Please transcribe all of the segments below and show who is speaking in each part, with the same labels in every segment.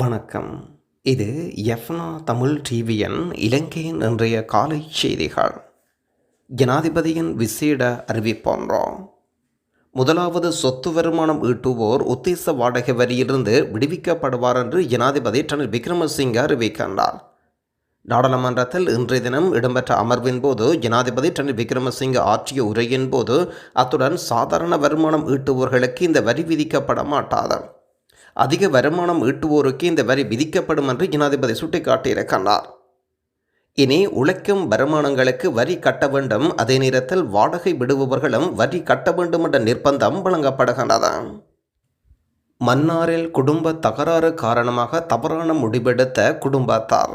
Speaker 1: வணக்கம். இது எஃப்னா தமிழ் டிவியின் இலங்கையின் இன்றைய காலை செய்திகள். ஜனாதிபதியின் விசேட அறிவிப்பொன்றோம் முதலாவது சொத்து வருமானம் ஈட்டுவோர் உத்தேச வாடகை வரியிலிருந்து விடுவிக்கப்படுவார் என்று ஜனாதிபதி ரணில் விக்ரமசிங்க அறிவிக்கின்றார். நாடாளுமன்றத்தில் இன்றைய தினம் இடம்பெற்ற அமர்வின் போது ஜனாதிபதி டனில் விக்ரமசிங்க ஆற்றிய உரையின் போது அத்துடன் சாதாரண வருமானம் ஈட்டுவோர்களுக்கு இந்த வரி விதிக்கப்பட மாட்டாது. அதிக வருமானம் ஈட்டுவோருக்கு இந்த வரி விதிக்கப்படும் என்று ஜனாதிபதி சுட்டிக்காட்டியிருக்கின்றார் இனி உழைக்கும் வருமானங்களுக்கு வரி கட்ட வேண்டும். அதே நேரத்தில் வாடகை விடுபவர்களும் வரி கட்ட வேண்டும் என்ற நிர்பந்தம் வழங்கப்படுகின்றது. மன்னாரில் குடும்ப தகராறு காரணமாக தவறான முடிவெடுத்த குடும்பத்தார்.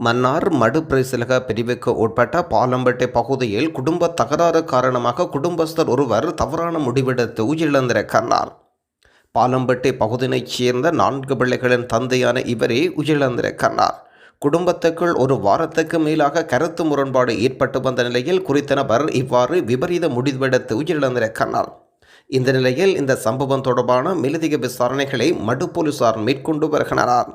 Speaker 1: மன்னார் மடு பிரசிலக பிரிவுக்கு உட்பட்ட பாலம்பட்டை பகுதியில் குடும்ப தகராறு காரணமாக குடும்பஸ்தர் ஒருவர் தவறான முடிவெடுத்து உயிரிழந்திருக்கிறார். பாலம்பட்டி பகுதியைச் சேர்ந்த நான்கு பிள்ளைகளின் தந்தையான இவரே உயிரிழந்திருக்கிறார் குடும்பத்துக்குள் ஒரு வாரத்துக்கு மேலாக கருத்து முரண்பாடு ஏற்பட்டு வந்த நிலையில் குறித்த நபர் இவ்வாறு விபரீத முடிவெடுத்து உயிரிழந்திருக்கிறார் இந்த நிலையில் இந்த சம்பவம் தொடர்பான மேலதிக விசாரணைகளை மடு போலீசார் மேற்கொண்டு வருகின்றனர்.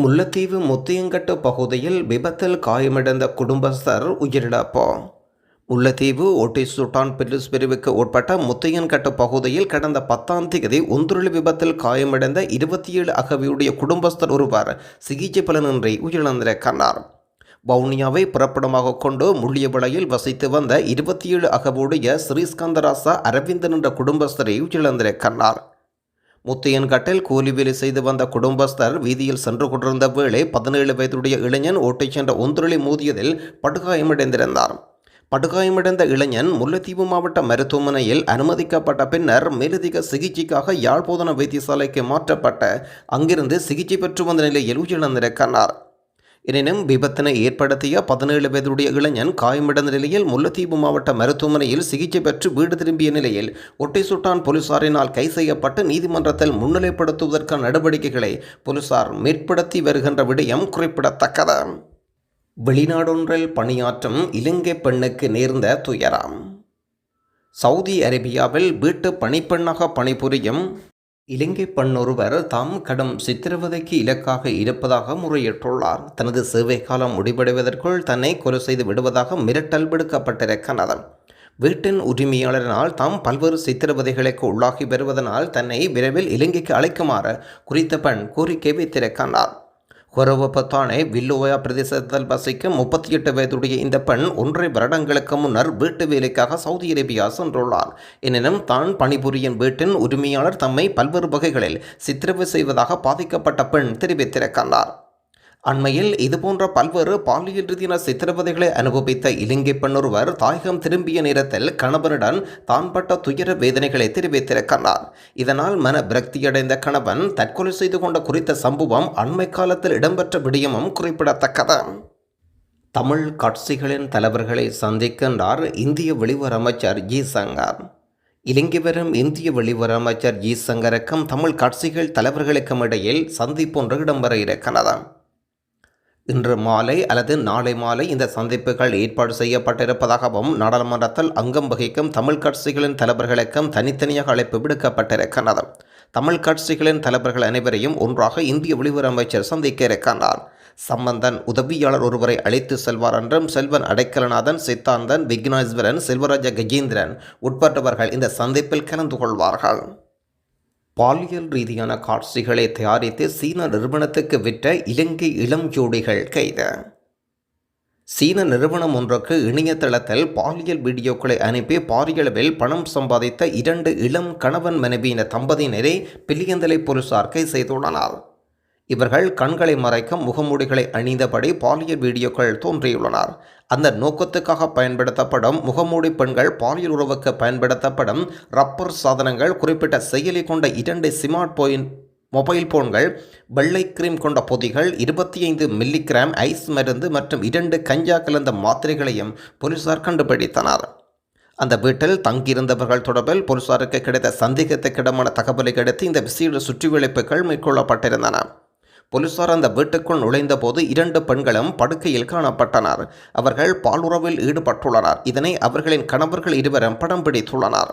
Speaker 1: முல்லைத்தீவு முத்தியங்கட்டு பகுதியில் விபத்தில் காயமடைந்த குடும்பஸ்தர் உயிரிழப்போம் முல்லைத்தீவு ஒட்டி சுட்டான் பில்லிஸ் பிரிவுக்கு உட்பட்ட முத்தையன்கட்டு பகுதியில் கடந்த பத்தாம் தேதி ஒன்றுளி விபத்தில் காயமடைந்த இருபத்தி ஏழு அகவியுடைய குடும்பஸ்தர் ஒருவர் சிகிச்சை பலனின்றி உயிரிழந்திருக்கிறார். வவுனியாவை புறப்படமாக கொண்டு முள்ளியவளையில் வசித்து வந்த இருபத்தி ஏழு அகவுடைய ஸ்ரீஸ்கந்தராசா அரவிந்தன் என்ற குடும்பஸ்தரை உயிரிழந்திருக்கிறார். முத்தையன்கட்டில் கூலி வேலை செய்து வந்த குடும்பஸ்தர் வீதியில் சென்று கொண்டிருந்த வேளை பதினேழு வயதுடைய இளைஞன் ஓட்டிச் சென்ற ஒன்றுளி மோதியதில் படுகாயமடைந்திருந்தார். படுகாயமடைந்த இளைஞன் முல்லைத்தீவு மாவட்ட மருத்துவமனையில் அனுமதிக்கப்பட்ட பின்னர் மேலதிக சிகிச்சைக்காக யாழ்ப்பாண வைத்தியசாலைக்கு மாற்றப்பட்ட. அங்கிருந்து சிகிச்சை பெற்று வந்த நிலையில் உயிரிழந்திருக்கிறார் எனினும் விபத்தினை ஏற்படுத்திய பதினேழு வயதுடைய இளைஞன் காயமடைந்த நிலையில் முல்லைத்தீவு மாவட்ட மருத்துவமனையில் சிகிச்சை பெற்று வீடு திரும்பிய நிலையில் ஒட்டை சுட்டான் போலீசாரினால் கை செய்யப்பட்டு நீதிமன்றத்தில் முன்னிலைப்படுத்துவதற்கான நடவடிக்கைகளை போலீசார் மேற்படுத்தி வருகின்ற விடயம் குறிப்பிடத்தக்கது. வெளிநாடொன்றில் பணியாற்றும் இலங்கை பெண்ணுக்கு நேர்ந்த துயரம். சவுதி அரேபியாவில் வீட்டு பணிப்பெண்ணாக பணிபுரியும் இலங்கை பெண்ணொருவர் தாம் கடும் சித்திரவதைக்கு இலக்காக இருப்பதாக முறையிட்டுள்ளார். தனது சேவை காலம் முடிவடைவதற்குள் தன்னை கொலை செய்து விடுவதாக மிரட்டல் விடுக்கப்பட்டிருக்கிறது. வீட்டின் உரிமையாளரினால் தாம் பல்வேறு சித்திரவதைகளுக்கு உள்ளாகி வருவதனால் தன்னை விரைவில் இலங்கைக்கு அழைக்குமாறு குறித்த பெண் கோரிக்கை வைத்திருக்கிறார். கொரவப்பத்தானே வில்லுவயா பிரதேசத்தில் வசிக்கும் முப்பத்தி எட்டு வயதுடைய இந்த பெண் ஒன்றரை வருடங்களுக்கு முன்னர் வீட்டு வேலைக்காக சவுதி அரேபியா சென்றுள்ளார். எனினும் தான் பணிபுரியும் வீட்டின் உரிமையாளர் தம்மை பல்வேறு வகைகளில் சித்திரவு செய்வதாக பாதிக்கப்பட்ட பெண் தெரிவித்திருக்கின்றார். அண்மையில் இதுபோன்ற பல்வேறு பாலியல் ரீதியான சித்திரவதைகளை அனுபவித்த இலங்கை பெண்ணொருவர் தாயகம் திரும்பிய நேரத்தில் கணவனுடன் தான் பட்ட துயர வேதனைகளை தெரிவித்திருக்கிறார். இதனால் மன விரக்தியடைந்த கணவன் தற்கொலை செய்து கொண்ட குறித்த சம்பவம் அண்மை காலத்தில் இடம்பெற்ற விடயமும் குறிப்பிடத்தக்கது. தமிழ் கட்சிகளின் தலைவர்களை சந்திக்கின்றார் இந்திய வெளிவர அமைச்சர் ஜி சங்கர். இலங்கை வரும் இந்திய வெளிவர அமைச்சர் ஜி சங்கருக்கும் தமிழ் கட்சிகள் தலைவர்களுக்கும் இடையில் சந்திப்பொன்று இடம்பெற இருக்கிறது. இன்று மாலை அல்லது நாளை மாலை இந்த சந்திப்புகள் ஏற்பாடு செய்யப்பட்டிருப்பதாகவும் நாடாளுமன்றத்தில் அங்கம் வகிக்கும் தமிழ் கட்சிகளின் தலைவர்களுக்கும் தனித்தனியாக அழைப்பு விடுக்கப்பட்டிருக்கிறது. தமிழ் கட்சிகளின் தலைவர்கள் அனைவரையும் ஒன்றாக இந்திய வெளியுறவு அமைச்சர் சந்திக்க இருக்கின்றார். சம்பந்தன் உதவியாளர் ஒருவரை அழைத்து செல்வார் என்றும் செல்வன் அடைக்கலநாதன் சித்தாந்தன் விக்னேஸ்வரன் செல்வராஜ கஜேந்திரன் உட்பட்டவர்கள் இந்த சந்திப்பில் கலந்து கொள்வார்கள். பாலியல் ரீதியான காட்சிகளை தயாரித்து சீன நிறுவனத்துக்கு விற்ற இலங்கை இளம் ஜோடிகள் கைது. சீன நிறுவனம் ஒன்றுக்கு இணையதளத்தில் பாலியல் வீடியோக்களை அனுப்பி பாரியளவில் பணம் சம்பாதித்த இரண்டு இளம் கணவன் மனைவியின தம்பதியினரை பில்லியந்தலை போலீசார் கைது செய்துள்ளனர். இவர்கள் கண்களை மறைக்கும் முகமூடிகளை அணிந்தபடி பாலியல் வீடியோக்கள் தோன்றியுள்ளனர். அந்த நோக்கத்துக்காக பயன்படுத்தப்படும் முகமூடி பெண்கள் பாலியல் உறவுக்கு பயன்படுத்தப்படும் ரப்பர் சாதனங்கள் குறிப்பிட்ட செயலி கொண்ட இரண்டு ஸ்மார்ட் போயின் மொபைல் போன்கள் வெள்ளை கிரீம் கொண்ட பொதிகள் இருபத்தி ஐந்து மில்லிகிராம் ஐஸ் மருந்து மற்றும் இரண்டு கஞ்சா கலந்த மாத்திரைகளையும் போலீசார் கண்டுபிடித்தனர். அந்த வீட்டில் தங்கியிருந்தவர்கள் தொடர்பில் போலீசாருக்கு கிடைத்த சந்தேகத்துக்கிடமான தகவலை அடுத்து இந்த விசேட சுற்றிவளைப்புகள் மேற்கொள்ளப்பட்டிருந்தன. போலீசார் அந்த வீட்டுக்குள் நுழைந்தபோது இரண்டு பெண்களும் படுக்கையில் காணப்பட்டனர். அவர்கள் பாலுறவில் ஈடுபட்டுள்ளனர். இதனை அவர்களின் கணவர்கள் இருவரும் படம் பிடித்துள்ளனர்.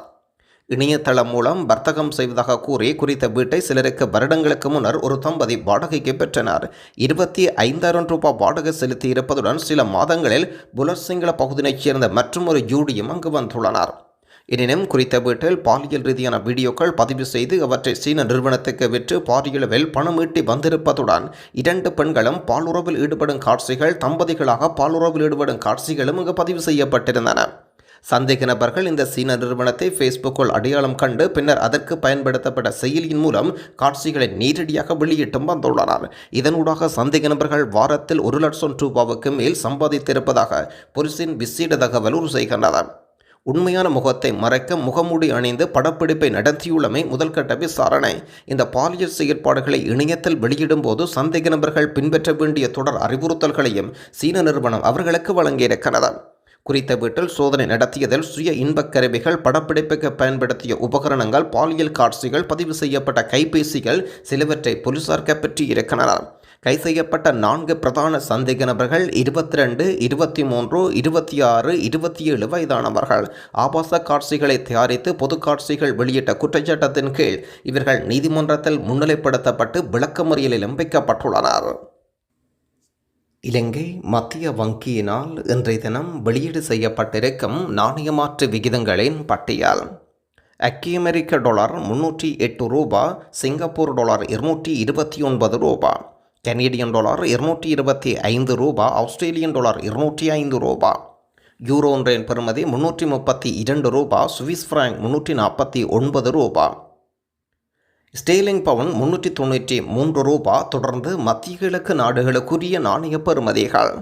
Speaker 1: இணையதளம் மூலம் வர்த்தகம் செய்வதாக கூறி குறித்த வீட்டை சிலருக்கு வருடங்களுக்கு முன்னர் ஒரு தம்பதி வாடகைக்கு பெற்றனர். இருபத்தி ஐந்தாயிரம் ரூபாய் வாடகை செலுத்தி இருப்பதுடன் சில மாதங்களில் புலர்சிங்கள பகுதியைச் சேர்ந்த மற்றும் ஒரு ஜூடியும் அங்கு வந்துள்ளனர். எனினும் குறித்த வீட்டில் பாலியல் ரீதியான வீடியோக்கள் பதிவு செய்து அவற்றை சீன நிறுவனத்துக்கு விற்று பாரியளவில் பணம் ஈட்டி வந்திருப்பதுடன் இரண்டு பெண்களும் பாலுறவில் ஈடுபடும் காட்சிகள் தம்பதிகளாக பாலுறவில் ஈடுபடும் காட்சிகளும் இங்கு பதிவு செய்யப்பட்டிருந்தன. சந்தேக நபர்கள் இந்த சீன நிறுவனத்தை ஃபேஸ்புக்கில் அடையாளம் கண்டு பின்னர் அதற்கு பயன்படுத்தப்பட்ட செயலியின் மூலம் காட்சிகளை நேரடியாக வெளியிட்டும் வந்துள்ளனர். இதனூடாக சந்தேக நபர்கள் வாரத்தில் ஒரு லட்சம் ரூபாவுக்கு மேல் சம்பாதித்திருப்பதாக புரிசின் விசேட தகவல் உறுதி செய்கின்றனர் உண்மையான முகத்தை மறைக்க முகமூடி அணிந்து படப்பிடிப்பை நடத்தியுள்ளமை முதல் கட்ட விசாரணை. இந்த பாலியல் செயற்பாடுகளை இணையத்தில் வெளியிடும் போது சந்தேக நபர்கள் பின்பற்ற வேண்டிய தொடர் அறிவுறுத்தல்களையும் சீன நிறுவனம் அவர்களுக்கு வழங்கியிருக்கிறது. குறித்த வீட்டில் சோதனை நடத்தியதில் சுய இன்பக் கருவிகள் படப்பிடிப்புக்கு பயன்படுத்திய உபகரணங்கள் பாலியல் காட்சிகள் பதிவு செய்யப்பட்ட கைபேசிகள் சிலவற்றை போலீசார் கைப்பற்றியிருக்கின்றனர் கை செய்யப்பட்ட நான்கு பிரதான சந்தேக நபர்கள் இருபத்தி ரெண்டு இருபத்தி மூன்று இருபத்தி ஆறு இருபத்தி ஏழு வயதானவர்கள். ஆபாச காட்சிகளை தயாரித்து பொது காட்சிகள் வெளியிட்ட குற்றச்சாட்டத்தின் கீழ் இவர்கள் நீதிமன்றத்தில் முன்னிலைப்படுத்தப்பட்டு விளக்கமறியலிலும் வைக்கப்பட்டுள்ளனர் இலங்கை மத்திய வங்கியினால் இன்றைய தினம் வெளியீடு செய்யப்பட்டிருக்கும் நாணயமாற்று விகிதங்களின் பட்டியல். அக்கி அமெரிக்க டாலர் முன்னூற்றி எட்டு ரூபா சிங்கப்பூர் டாலர் இருநூற்றி இருபத்தி ஒன்பது ரூபா. கனேடியன் டாலர் இருநூற்றி இருபத்தி ஐந்து ரூபா. ஆஸ்திரேலியன் டாலர் இருநூற்றி ஐந்து ரூபா. யூரோ ஒன்றின் பெறுமதி முன்னூற்றி முப்பத்தி இரண்டு ரூபா. சுவிஸ் ஃப்ராங்க் முன்னூற்றி நாற்பத்தி ஒன்பது ரூபா. ஸ்டேலிங் பவுன் முன்னூற்றி தொண்ணூற்றி மூன்று ரூபா. தொடர்ந்து மத்திய கிழக்கு நாடுகளுக்குரிய நாணய பெறுமதிகள்.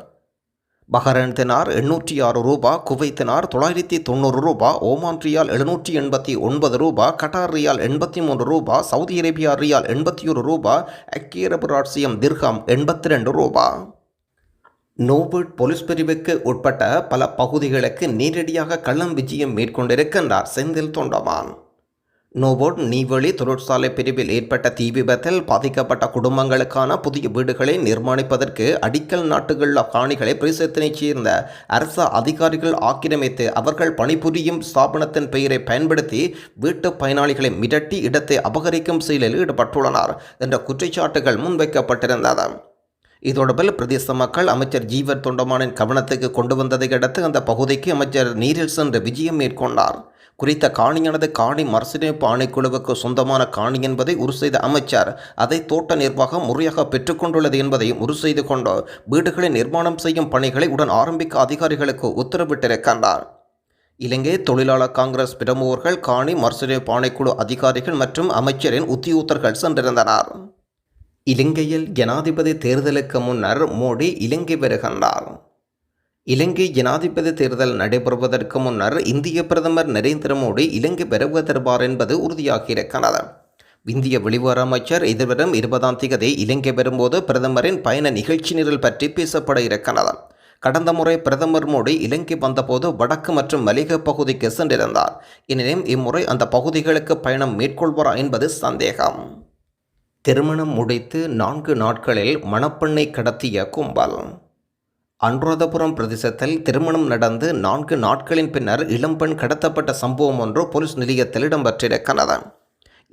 Speaker 1: பஹரன் தினார் எண்ணூற்றி ஆறு ரூபா குவைத்தினார் தொள்ளாயிரத்தி தொண்ணூறு ரூபா ஓமான் ரியால் எழுநூற்றி எண்பத்தி ஒன்பது ரூபா கட்டார் ரியால் எண்பத்தி மூன்று ரூபா சவுதி அரேபியா ரியால் எண்பத்தி ஒரு ரூபா ஐக்கிய ராட்சியம் திர்ஹாம் எண்பத்தி ரெண்டு ரூபா. நோபர்ட் போலீஸ் பிரிவுக்கு உட்பட்ட பல பகுதிகளுக்கு நேரடியாக கள்ளம் விஜயம் மேற்கொண்டிருக்கின்றார் செந்தில் தொண்டமான் நோபோட் நீவழி தொழிற்சாலை பிரிவில் ஏற்பட்ட தீ விபத்தில் பாதிக்கப்பட்ட குடும்பங்களுக்கான புதிய வீடுகளை நிர்மாணிப்பதற்கு அடிக்கல் நாட்டுகள் காணிகளை பிரதேசத்தினைச் சேர்ந்த அரச அதிகாரிகள் ஆக்கிரமித்து அவர்கள் பணிபுரியும் ஸ்தாபனத்தின் பெயரை பயன்படுத்தி வீட்டு பயனாளிகளை மிரட்டி இடத்தை அபகரிக்கும் செயலில் ஈடுபட்டுள்ளனர் என்ற குற்றச்சாட்டுகள் முன்வைக்கப்பட்டிருந்தது. இது பிரதேச மக்கள் அமைச்சர் ஜீவர் தொண்டமானின் கவனத்துக்கு கொண்டு வந்ததை அடுத்து அந்த பகுதிக்கு அமைச்சர் நீரில் சென்று விஜயம் மேற்கொண்டார். குறித்த காணியானது காணி மறுசீரமைப்பு ஆணைக்குழுவுக்கு சொந்தமான காணி என்பதை உறு செய்த அமைச்சர் அதை தோட்ட நிர்வாகம் முறையாக பெற்றுக்கொண்டுள்ளது என்பதையும் உறு செய்து கொண்டு வீடுகளை நிர்மாணம் செய்யும் பணிகளை உடன் ஆரம்பிக்க அதிகாரிகளுக்கு உத்தரவிட்டிருக்கின்றார். இலங்கை தொழிலாளர் காங்கிரஸ் பிரமுகர்கள் காணி மறுசீரமைப்பு ஆணைக்குழு அதிகாரிகள் மற்றும் அமைச்சரின் உத்தியோகத்தர்கள் சென்றிருந்தனர். இலங்கையில் ஜனாதிபதி தேர்தலுக்கு முன்னர் மோடி இலங்கை வருகின்றார். இலங்கை ஜனாதிபதி தேர்தல் நடைபெறுவதற்கு முன்னர் இந்திய பிரதமர் நரேந்திர மோடி இலங்கை பெறுவதற்பார் என்பது உறுதியாகியிருக்கிறது இந்திய வெளிவார அமைச்சர் எதிர்வரும் இருபதாம் தேதி இலங்கை வரும்போது பிரதமரின் பயண நிகழ்ச்சி நிரல் பற்றி பேசப்பட இருக்கிறது கடந்த முறை பிரதமர் மோடி இலங்கை வந்தபோது வடக்கு மற்றும் மலிக பகுதிக்கு சென்றிருந்தார். எனினும் இம்முறை அந்த பகுதிகளுக்கு பயணம் மேற்கொள்வாரா என்பது சந்தேகம். திருமணம் முடித்து நான்கு நாட்களில் மணப்பெண்ணை கடத்திய கும்பல். அனுராதபுரம் பிரதேசத்தில் திருமணம் நடந்து நான்கு நாட்களின் பின்னர் இளம்பெண் கடத்தப்பட்ட சம்பவம் ஒன்று போலீஸ் நிலையத்தில் இடம்பெற்றிருக்கிறது.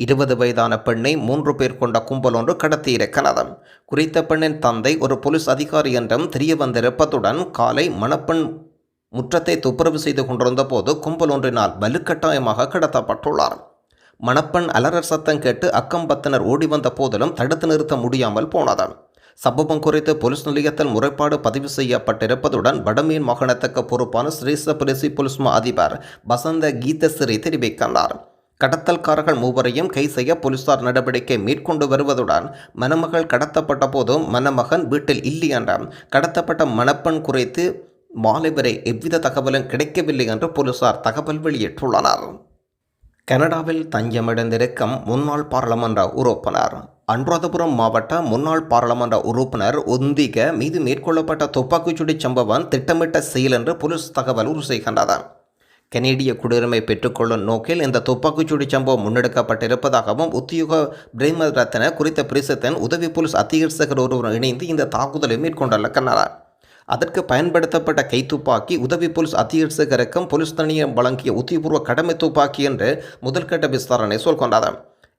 Speaker 1: இருபது வயதான பெண்ணை மூன்று பேர் கொண்ட கும்பல் ஒன்று கடத்தியிருக்கிறது. குறித்த பெண்ணின் தந்தை ஒரு போலீஸ் அதிகாரி என்றும் தெரிய வந்திருப்பதுடன் காலை மணப்பெண் முற்றத்தை துப்புரவு செய்து கொண்டிருந்த போது கும்பல் ஒன்றினால் வலுக்கட்டாயமாக கடத்தப்பட்டுள்ளார். மணப்பெண் அலறர் சத்தம் கேட்டு அக்கம்பத்தினர் ஓடி வந்த போதிலும் தடுத்து நிறுத்த முடியாமல் போனது. சம்பவம் குறித்து போலீஸ் நிலையத்தில் முறைப்பாடு பதிவு செய்யப்பட்டிருப்பதுடன் வடமீன் மாகாணத்துக்கு பொறுப்பான ஸ்ரீச பிரசி போலீஸ் மா அதிபர் வசந்த கீதசிறி தெரிவிக்கின்றார். கடத்தல்காரர்கள் மூவரையும் கை செய்ய போலீசார் நடவடிக்கை மேற்கொண்டு வருவதுடன் மணமகள் கடத்தப்பட்ட போதும் மணமகன் வீட்டில் இல்லை என்றும் கடத்தப்பட்ட மணப்பெண் குறித்து மாலை வரை எவ்வித தகவலும் கிடைக்கவில்லை என்று போலீசார் தகவல் வெளியிட்டுள்ளனர். கனடாவில் தஞ்சமடைந்திருக்கும் முன்னாள் பாராளுமன்ற உறுப்பினர். அனுராதபுரம் மாவட்ட முன்னாள் பாராளுமன்ற உறுப்பினர் உந்திக மீது மேற்கொள்ளப்பட்ட துப்பாக்கிச்சூடி சம்பவம் திட்டமிட்ட செயல் என்று போலீஸ் தகவல் உறுதி செய்கின்றது. கனேடிய குடியுரிமை பெற்றுக்கொள்ளும் நோக்கில் இந்த துப்பாக்கிச்சூடி சம்பவம் முன்னெடுக்கப்பட்டிருப்பதாகவும் உத்தியோக பிரேம ரத்ன குறித்த பிரதேசத்தின் உதவி போலீஸ் அத்தியட்சகர் ஒருவர் இணைந்து இந்த தாக்குதலை மேற்கொண்டுள்ளனர். அதற்கு பயன்படுத்தப்பட்ட கைத்துப்பாக்கி உதவி போலீஸ் அத்தியட்சகருக்கும் போலீஸ் தனியம் வழங்கிய உத்திபூர்வ கடமை துப்பாக்கி என்று முதல்கட்ட விசாரணை சொல்கொண்டது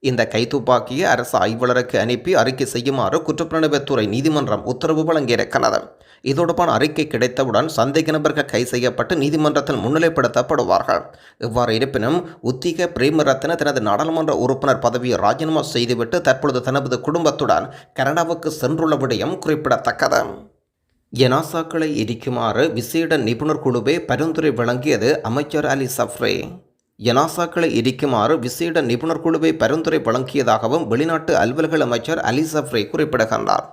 Speaker 1: இந்த கைத்துப்பாக்கியை அரசு ஆய்வாளருக்கு அனுப்பி அறிக்கை செய்யுமாறு குற்றப்புலனாய்வுத்துறை நீதிமன்றம் உத்தரவு வழங்கியிருக்கிறது. இதோடுபான அறிக்கை கிடைத்தவுடன் சந்தேக நபர்கள் கை செய்யப்பட்டு நீதிமன்றத்தில் முன்னிலைப்படுத்தப்படுவார்கள். இவ்வாறு இருப்பினும் உத்திக பிரேமரத்ன தனது நாடாளுமன்ற உறுப்பினர் பதவியை ராஜினாமா செய்துவிட்டு தற்பொழுது தனது குடும்பத்துடன் கனடாவுக்கு சென்றுள்ள விடயம் குறிப்பிடத்தக்கது. எனாசாக்களை எரிக்குமாறு விசேட நிபுணர் குழுவே பரிந்துரை வழங்கியது அமைச்சர் அலி சஃப்ரே. எனாசாக்களை எரிக்குமாறு விசேட நிபுணர் குழுவை பரிந்துரை வழங்கியதாகவும் வெளிநாட்டு அலுவல்கள் அமைச்சர் அலி சஃப்ரே குறிப்பிடுகின்றார்.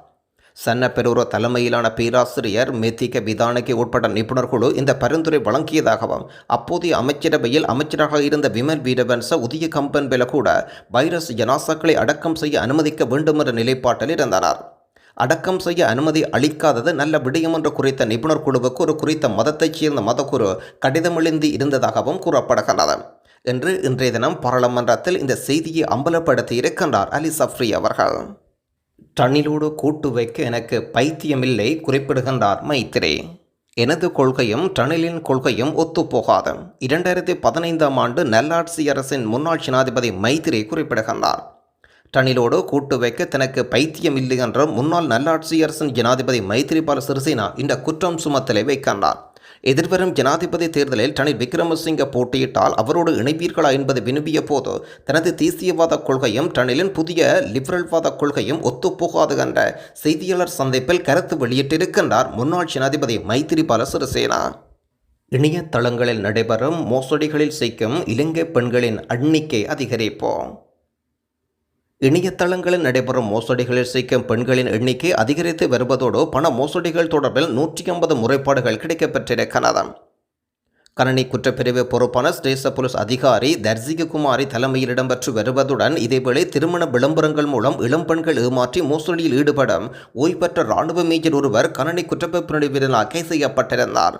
Speaker 1: சன்னப்பெரூர தலைமையிலான பேராசிரியர் மெத்திக விதானைக்கு உட்பட்ட நிபுணர் குழு இந்த பரிந்துரை வழங்கியதாகவும் அப்போதைய அமைச்சரவையில் அமைச்சராக இருந்த விமல் வீரவன்ச உதய கம்பன் கூட வைரஸ் ஜனாசாக்களை அடக்கம் செய்ய அனுமதிக்க வேண்டும் என்ற நிலைப்பாட்டில் இருந்தனர். அடக்கம் செய்ய அனுமதி அளிக்காதது நல்ல விடயம் என்று குறித்த நிபுணர் குழுவுக்கு ஒரு குறித்த மதத்தைச் சேர்ந்த மதக்குரு கடிதமெழுந்தி இருந்ததாகவும் கூறப்படுகிறது என்று இன்றைய தினம் பாராளுமன்றத்தில் இந்த செய்தியை அம்பலப்படுத்தி இருக்கின்றார் அலி சஃப்ரி அவர்கள். டன்னிலோடு கூட்டு வைக்க எனக்கு பைத்தியமில்லை குறிப்பிடுகின்றார் மைத்திரி. எனது கொள்கையும் டனிலின் கொள்கையும் ஒத்துப்போகாது இரண்டாயிரத்தி பதினைந்தாம் ஆண்டு நல்லாட்சி அரசின் முன்னாள் ஜனாதிபதி மைத்திரி குறிப்பிடுகின்றார். டனிலோடு கூட்டு வைக்க தனக்கு பைத்தியம் இல்லை என்ற முன்னாள் நல்லாட்சி அரசின் ஜனாதிபதி மைத்திரிபால சிறிசேனா இந்த குற்றம் சுமத்தலை வைக்கின்றார். எதிர்வரும் ஜனாதிபதி தேர்தலில் ரணில் விக்ரமசிங்க போட்டியிட்டால் அவரோடு இணைவீர்களா என்பது விரும்பிய போது தனது தேசியவாத கொள்கையும் ரணிலின் புதிய லிபரல்வாத கொள்கையும் ஒத்துப்போகாது என்ற செய்தியாளர் சந்திப்பில் கருத்து வெளியிட்டிருக்கின்றார் முன்னாள் ஜனாதிபதி மைத்திரிபால சிறிசேனா. இணையதளங்களில் நடைபெறும் மோசடிகளில் சிக்கும் இலங்கை பெண்களின் எண்ணிக்கை அதிகரிப்போம். இணையதளங்களில் நடைபெறும் மோசடிகளில் சிக்கும் பெண்களின் எண்ணிக்கை அதிகரித்து வருவதோடு பண மோசடிகள் தொடர்பில் நூற்றி ஐம்பது முறைப்பாடுகள் கிடைக்கப்பெற்றிருக்கிறது கணனி குற்றப்பிரிவு பொறுப்பான ஸ்டேஷ போலீஸ் அதிகாரி தர்சிககுமாரி தலைமையில் இடம்பெற்று வருவதுடன் இதேவேளை திருமண விளம்பரங்கள் மூலம் இளம் பெண்கள் ஏமாற்றி மோசடியில் ஈடுபடும் ஓய்வு பெற்ற இராணுவ மேஜர் ஒருவர் கணனி குற்றப்பிரிவினால் கைது செய்யப்பட்டிருந்தார்.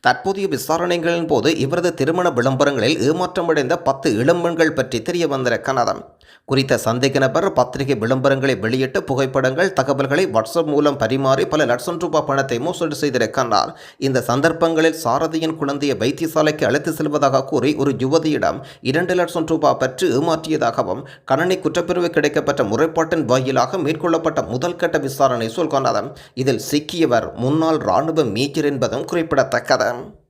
Speaker 1: தற்போதைய விசாரணைகளின் போது இவரது திருமண விளம்பரங்களில் ஏமாற்றமடைந்த பத்து இளம்பெண்கள் பற்றி தெரிய வந்திருக்கிறது குறித்த சந்தேக நபர் பத்திரிகை விளம்பரங்களை வெளியிட்டு புகைப்படங்கள் தகவல்களை வாட்ஸ்அப் மூலம் பரிமாறி பல லட்சம் ரூபாய் பணத்தை மோசடி செய்திருக்கிறார் இந்த சந்தர்ப்பங்களில் சாரதியின் குழந்தையை வைத்தியசாலைக்கு அழைத்து செல்வதாக கூறி ஒரு யுவதியிடம் இரண்டு லட்சம் ரூபாய் பெற்று ஏமாற்றியதாகவும் கணனி குற்றப்பிரிவு கிடைக்கப்பட்ட முறைப்பாட்டின் வாயிலாக மேற்கொள்ளப்பட்ட முதல் கட்ட விசாரணை சொல்கொண்டதும் இதில் சிக்கியவர் முன்னாள் இராணுவ மேஜர் என்பதும் குறிப்பிடத்தக்கது.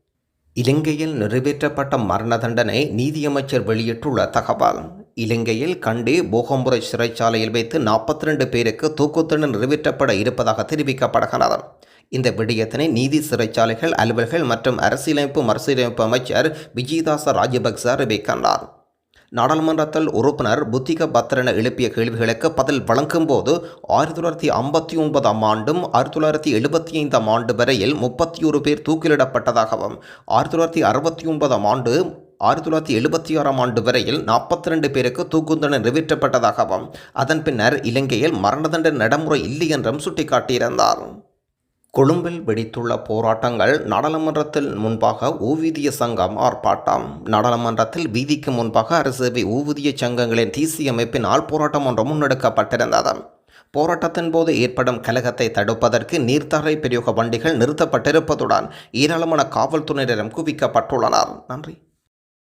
Speaker 1: இலங்கையில் நிறைவேற்றப்பட்ட மரண தண்டனை நீதியமைச்சர் வெளியிட்டுள்ள தகவல். இலங்கையில் கண்டி போகம்புரை சிறைச்சாலையில் வைத்து நாற்பத்தி ரெண்டு பேருக்கு தூக்குத்தண்டனை நிறைவேற்றப்பட இருப்பதாக தெரிவிக்கப்படுகிறது. இந்த விடயத்தினை நீதி சிறைச்சாலைகள் அலுவல்கள் மற்றும் அரசியலமைப்பு மறுசீரமைப்பு அமைச்சர் விஜயதாச ராஜபக்ச அறிவிக்கின்றார். நாடாளுமன்றத்தில் உறுப்பினர் புத்திக பத்திரன எழுப்பிய கேள்விகளுக்கு பதில் வழங்கும்போது ஆயிரத்தி தொள்ளாயிரத்தி ஐம்பத்தி ஒன்பதாம் ஆண்டும் ஆயிரத்தி தொள்ளாயிரத்தி எழுபத்தி ஐந்தாம் ஆண்டு வரையில் முப்பத்தி ஒரு பேர் தூக்கிலிடப்பட்டதாகவும் ஆயிரத்தி தொள்ளாயிரத்தி அறுபத்தி ஒன்பதாம் ஆண்டு ஆயிரத்தி தொள்ளாயிரத்தி எழுபத்தி ஆறாம் ஆண்டு வரையில் நாற்பத்தி ரெண்டு பேருக்கு தூக்குந்தண்டனை நிறைவேற்றப்பட்டதாகவும் அதன் பின்னர் இலங்கையில் மரண தண்டனை நடைமுறை இல்லை என்றும் சுட்டிக்காட்டியிருந்தார். கொழும்பில் வெடித்துள்ள போராட்டங்கள் நாடாளுமன்றத்தில் முன்பாக ஓய்வூதிய சங்கம் ஆர்ப்பாட்டம். நாடாளுமன்றத்தில் வீதிக்கு முன்பாக அரசேவை ஊவூதிய சங்கங்களின் தேசிய அமைப்பினால் போராட்டம் ஒன்று முன்னெடுக்கப்பட்டிருந்தது. போராட்டத்தின் போது ஏற்படும் கலகத்தை தடுப்பதற்கு நீர்த்தரை பிரயோக வண்டிகள் நிறுத்தப்பட்டிருப்பதுடன் ஏராளமான காவல்துறையினரும் குவிக்கப்பட்டுள்ளனர். நன்றி.